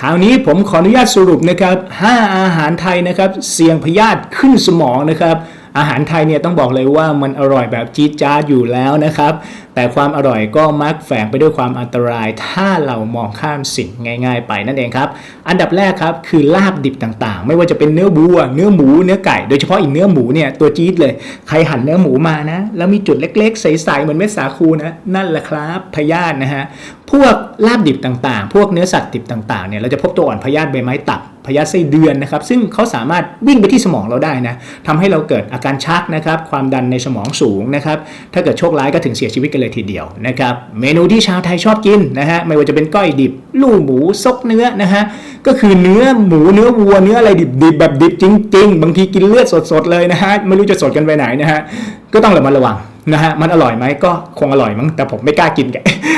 คราวนี้ผมขออนุญาตสรุปนะครับ 5 อาหารไทยนะครับ เสี่ยงพยาธิขึ้นสมองนะครับ อาหารไทยเนี่ยต้องบอกเลยว่ามันอร่อยแบบจี๊ดจ๊าดอยู่แล้วนะครับ แต่ความอร่อยก็มักแฝงไปด้วยความอันตราย ถ้าเรามองข้ามสิ่งง่าย ๆ ไปนั่นเองครับ อันดับแรกครับคือลาบดิบต่างๆ ไม่ว่าจะเป็นเนื้อวัว เนื้อหมู เนื้อไก่ โดยเฉพาะอีกเนื้อหมูเนี่ยตัวจี๊ดเลย ใครหั่นเนื้อหมูมานะ แล้วมีจุดเล็กๆ ใสๆเหมือนเม็ดสาคูนะ นั่นแหละครับพยาธินะฮะ พวกลาบดิบต่างๆ พวกเนื้อสัตว์ดิบต่างๆ เนี่ยเราจะพบตัวอ่อนพยาธิใบไม้ตับ พยาธิไส้เดือนนะครับ ซึ่งเขาสามารถวิ่งไปที่สมองเราได้นะทำให้เราเกิดอาการชักนะครับ ความดันในสมองสูงนะครับ ถ้าเกิดโชคร้ายก็ถึงเสียชีวิตกันเลยทีเดียวนะครับ เมนูที่ชาวไทยชอบกินนะฮะ ไม่ว่าจะเป็นก้อยดิบ ลู่หมู ซกเนื้อนะฮะ ก็คือเนื้อหมูเนื้อวัวเนื้ออะไรดิบๆแบบดิบจริง ๆ บางทีกินเลือดสดๆเลยนะฮะ ไม่รู้จะสดกันไปไหนนะฮะ ก็ต้องระมัดระวัง นะฮะมันอร่อยไหมก็คงอร่อยมั้งแต่ผมไม่กล้ากินแก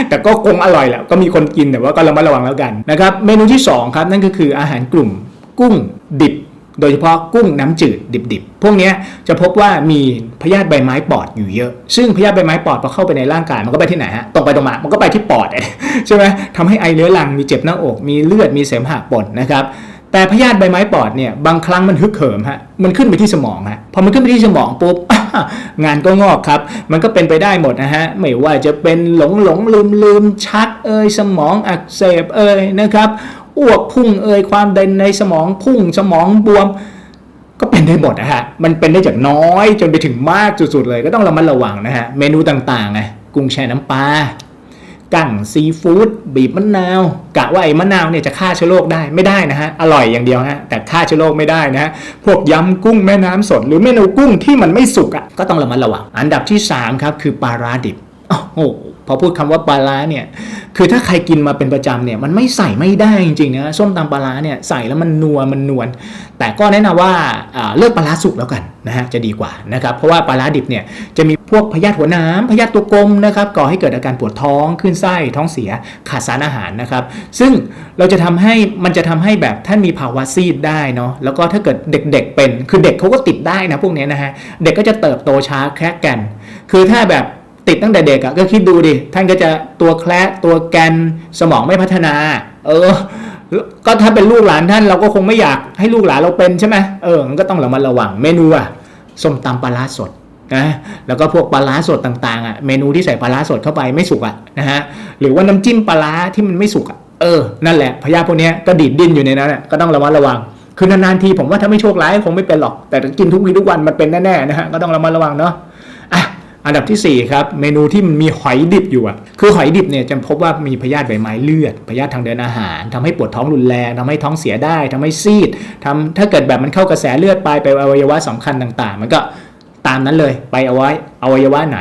แต่ก็คงอร่อยแหละก็มีคนกินแต่ว่าก็ระมัดระวังแล้วกันนะครับเมนูที่สองครับนั่นก็คืออาหารกลุ่มกุ้งดิบ โดยเฉพาะกุ้งน้ำจืดดิบๆ พวกนี้จะพบว่ามีพยาธิใบไม้ปอดอยู่เยอะ ซึ่งพยาธิใบไม้ปอดพอเข้าไปในร่างกายมันก็ไปที่ไหนฮะตรงไปตรงมามันก็ไปที่ปอดใช่ไหมทำให้ไอเรื้อรังมีเจ็บหน้าอกมีเลือดมีเสมหะปนนะครับแต่พยาธิใบไม้ปอดเนี่ยบางครั้งมันฮึกเหิมฮะมันขึ้นไปที่สมองฮะพอมันขึ้นไปที่สมองปุ๊บ งานก็งอกครับ มันก็เป็นไปได้หมดนะฮะ ไม่ว่าจะเป็นหลงหลงลืมลืมชักเอ่ยสมองอักเสบเอ่ยนะครับอ้วกพุ่งเอ่ยความดันในสมองพุ่งสมองบวม ก็เป็นได้หมดนะฮะ มันเป็นได้จากน้อยจนไปถึงมากสุดๆเลย ก็ต้องระมัดระวังนะฮะ เมนูต่างๆไงกุ้งแช่น้ำปลา กั่งซีฟู้ดบีบมะนาวกะว่าไอ้มะนาวเนี่ยจะฆ่าเชื้อโรคได้ไม่ได้นะฮะอร่อยอย่างเดียวฮะแต่ฆ่าเชื้อโรคไม่ได้นะฮะพวกยำกุ้งแม่น้ำสด หรือเมนูกุ้งที่มันไม่สุกอะก็ต้องระมัดระวังอันดับที่3ครับคือปลาร้าดิบโอ้โห พอพูดคำว่าปลาร้าเนี่ย คือถ้าใครกินมาเป็นประจำเนี่ย มันไม่ใส่ไม่ได้จริงๆนะส้มตำปลาร้าเนี่ยใส่แล้วมันนัวมันนวลแต่ก็แนะนำว่าอ่าเลือกปลาร้าสุกแล้วกันนะฮะจะดีกว่านะครับ เพราะว่าปลาร้าดิบเนี่ยจะมีพวกพยาธิหัวน้ำพยาธิตัวกลมนะครับก่อให้เกิดอาการปวดท้องขึ้นไส้ท้องเสียขาดสารอาหารนะครับ ซึ่งเราจะทำให้มันจะทำให้แบบท่านมีภาวะซีดได้เนาะแล้วก็ถ้าเกิดเด็กๆเป็นคือเด็กเขาก็ติดได้นะพวกนี้นะฮะเด็กก็จะเติบโตช้าแคระแกัน คือถ้าแบบ ติดตั้งแต่เด็กอะก็คิดดูดิ ท่านก็จะตัวแคระตัวแกนสมองไม่พัฒนา เออ ก็ถ้าเป็นลูกหลานท่านเราก็คงไม่อยากให้ลูกหลานเราเป็นใช่ไหมเออมันก็ต้องระมัดระวังเมนูอะส้มตำปลาร้าสดนะแล้วก็พวกปลาร้าสดต่างๆอะเมนูที่ใส่ปลาร้าสดเข้าไปไม่สุกอะนะฮะหรือว่าน้ำจิ้มปลาร้าที่มันไม่สุกอะเออนั่นแหละพยาพวกเนี้ยก็ดีดดิ้นอยู่ในนั้นก็ต้องระมัดระวังคือนานๆทีผมว่าถ้าไม่โชคร้ายคงไม่เป็นหรอกแต่กินทุกวีทุกวันมันเป็นแน่ๆนะฮะก็ต้องระมัดระวังเนาะ อันดับทีสี่ 4 ครับ เมนูที่มันมีหอยดิบอยู่อะ คือหอยดิบเนี่ยจะพบว่ามีพยาธิใบไม้เลือด พยาธิทางเดินอาหารทำให้ปวดท้องรุนแรงทำให้ท้องเสียได้ทำให้ซีดทำถ้าเกิดแบบมันเข้ากระแสเลือดไปไปอวัยวะสำคัญต่างๆ มันก็ตามนั้นเลยไปเอาไว้อวัยวะไหน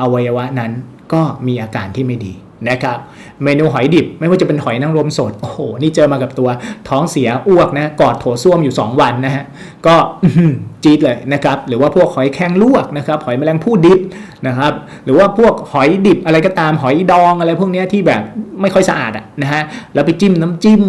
อวัยวะนั้นก็มีอาการที่ไม่ดี นะครับเมนูหอยดิบไม่ว่าจะเป็นหอยนางรมสดโอ้โหนี่เจอมากับตัวท้องเสียอ้วกนะกอดโถส้วมอยู่ 2 วันนะฮะก็จี๊ดเลยนะครับหรือว่าพวกหอยแครงลวกนะครับหอยแมลงภู่ดิบนะครับหรือว่าพวกหอยดิบอะไรก็ตามหอยดองอะไรพวกเนี้ยที่แบบไม่ค่อยสะอาดอะนะฮะแล้วไปจิ้มน้ำจิ้ม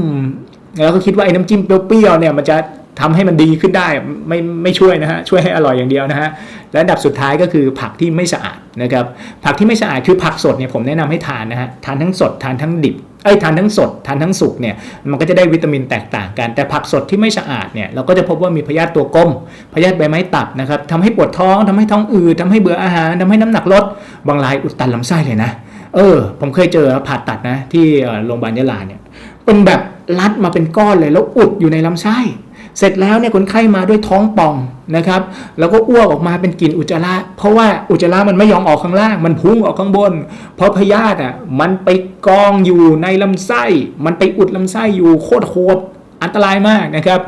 แล้วก็คิดว่าไอ้น้ำจิ้มเปรี้ยวๆเนี่ยมันจะ ทำให้มันดีขึ้นได้ไม่ไม่ช่วยนะฮะช่วยให้อร่อยอย่างเดียวนะฮะและอันดับสุดท้ายก็คือผักที่ไม่สะอาดนะครับผักที่ไม่สะอาดคือผักสดเนี่ยผมแนะนำให้ทานนะฮะทานทั้งสดทานทั้งดิบเอ้ทานทั้งสดทานทั้งสุกเนี่ยมันก็จะได้วิตามินแตกต่างกัน แต่ผักสดที่ไม่สะอาดเนี่ยเราก็จะพบว่ามีพยาธิตัวกลมพยาธิใบไม้ตับนะครับทำให้ปวดท้องทำให้ท้องอืดทำให้เบื่ออาหารทำให้น้ำหนักลดบางรายอุดตันลำไส้เลยนะเออ ผมเคยเจอผ่าตัดนะที่โรงพยาบาลยะลาเนี่ยเป็นแบบรัดมาเป็นก้อนเลยแล้วอุดอยู่ในลำไส้ เสร็จแล้วเนี่ยคนไข้มาด้วยท้องป่องนะครับ แล้วก็อ้วกออกมาเป็นกลิ่นอุจจาระ เพราะว่าอุจจาระมันไม่ยอมออกข้างล่าง มันพุ่งออกข้างบน เพราะพยาธิอะมันไปกองอยู่ในลำไส้ มันไปอุดลำไส้อยู่โคตรโหดอันตรายมากนะครับ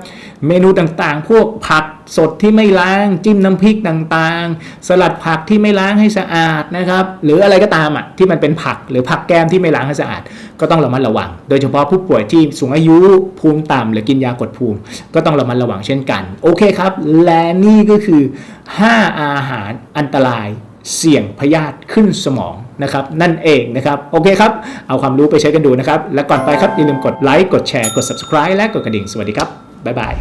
เมนูต่างๆ พวกผัก สดที่ไม่ล้างจิ้มน้ำพริกต่างๆ สลัดผักที่ไม่ล้างให้สะอาดนะครับ หรืออะไรก็ตามอะที่มันเป็นผักหรือผักแก้มที่ไม่ล้างให้สะอาด ก็ต้องระมัดระวัง โดยเฉพาะผู้ป่วยที่สูงอายุภูมิต่ำหรือกินยากดภูมิ ก็ต้องระมัดระวังเช่นกัน โอเคครับ และนี่ก็คือ 5 อาหารอันตรายเสี่ยงพยาธิขึ้นสมองนะครับ นั่นเองนะครับ โอเคครับ เอาความรู้ไปใช้กันดูนะครับ และก่อนไปครับอย่าลืมกดไลค์กดแชร์กด subscribe และกดกระดิ่งสวัสดีครับบ๊ายบาย